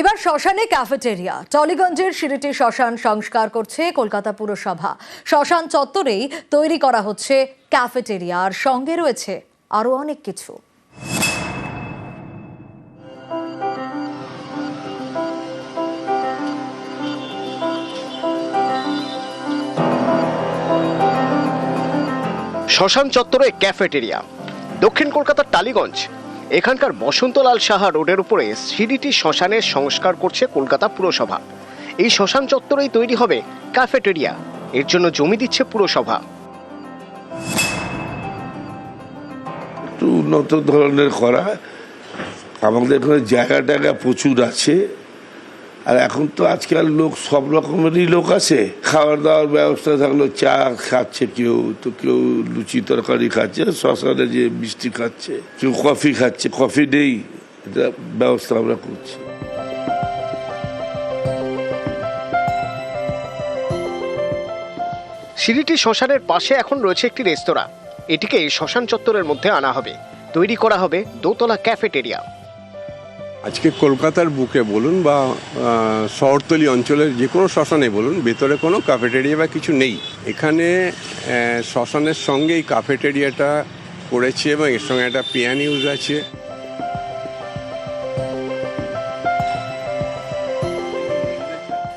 এবার শ্মশানে ক্যাফেটেরিয়া। টলিগঞ্জের সিরিটি শ্মশান সংস্কার করছে কলকাতা পুরসভা। শ্মশান চত্বরেই তৈরি করা হচ্ছে ক্যাফেটেরিয়া। আর সঙ্গে রয়েছে আরও অনেক কিছু। শ্মশান চত্বরে ক্যাফেটেরিয়া। দক্ষিণ কলকাতার টালিগঞ্জ এখানকার বসন্তলাল সাহা রোডের উপরে সিডিটি শ্মশানের সংস্কার করছে কলকাতা পুরসভা। এই শ্মশান চত্বরেই তৈরি হবে ক্যাফেটেরিয়া। এর জন্য জমি দিচ্ছে পুরসভা। একটু উন্নত ধরনের করা। আমাদের এখানে জায়গা টায়গা প্রচুর আছে। আর এখন তো আজকাল লোক, সব রকমেরই লোক আছে। খাওয়ার দাওয়ার ব্যবস্থা থাকল, চা খাচ্ছে কেউ, তো কেউ লুচি তরকারি খাচ্ছে শ্মশানে যে মিষ্টি খাচ্ছে, কেউ কফি খাচ্ছে, কফি নেই, এটা ব্যবস্থা আমরা করছি। সিডিটি শ্মশানের পাশে এখন রয়েছে একটি রেস্তোরাঁ। এটিকে শ্মশান চত্বরের মধ্যে আনা হবে। তৈরি করা হবে দোতলা ক্যাফেটেরিয়া। আজকে কলকাতার বুকে বলুন বা শহরতলি অঞ্চলের যে কোনো শ্মশানে বলুন, ভেতরে কোনো ক্যাফেটেরিয়া বা কিছু নেই। এখানে শ্মশানের সঙ্গে এই ক্যাফেটেরিয়াটা করেছে এবং এর সঙ্গে একটা পিয়ান ইউজ আছে।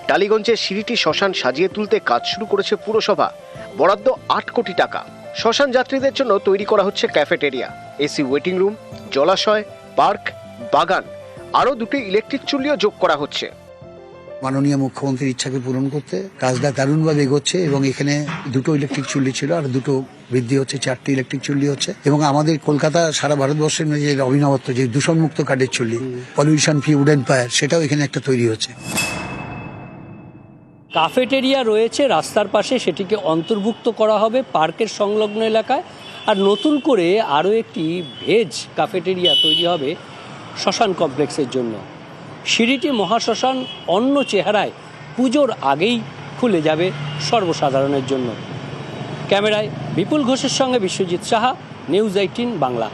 টালিগঞ্জের সিঁড়িটি শ্মশান সাজিয়ে তুলতে কাজ শুরু করেছে পুরসভা। বরাদ্দ আট কোটি টাকা। শ্মশান যাত্রীদের জন্য তৈরি করা হচ্ছে ক্যাফেটেরিয়া এসি ওয়েটিং রুম জলাশয় পার্ক বাগান। আরও দুটি ইলেকট্রিক চুল্লিও যোগ করা হচ্ছে। মাননীয় মুখ্যমন্ত্রীর ইচ্ছাকে পূরণ করতে কাজটা দারুণভাবে এগোচ্ছে এবং এখানে দুটো ইলেকট্রিক চুল্লি ছিল আর দুটো বৃদ্ধি হচ্ছে চারটি ইলেকট্রিক চুল্লি হচ্ছে এবং আমাদের কলকাতা সারা ভারতবর্ষের মধ্যে যে অভিনবত্ব যে দূষণমুক্ত কাঠের চুল্লি পলিউশন ফ্রি উডেন ফায়ার সেটাও এখানে একটা তৈরি হচ্ছে। কাফেটেরিয়া রয়েছে রাস্তার পাশে সেটিকে অন্তর্ভুক্ত করা হবে পার্কের সংলগ্ন এলাকায়। আর নতুন করে আরও একটি ভেজ কাফেটেরিয়া তৈরি হবে শ্মশান কমপ্লেক্সের জন্য। সিঁড়িটি মহাশ্মশান, অন্য চেহারায় পুজোর আগেই খুলে যাবে সর্বসাধারণের জন্য। ক্যামেরায় বিপুল ঘোষের সঙ্গে বিশ্বজিৎ সাহা, নিউজ এইটিন বাংলা।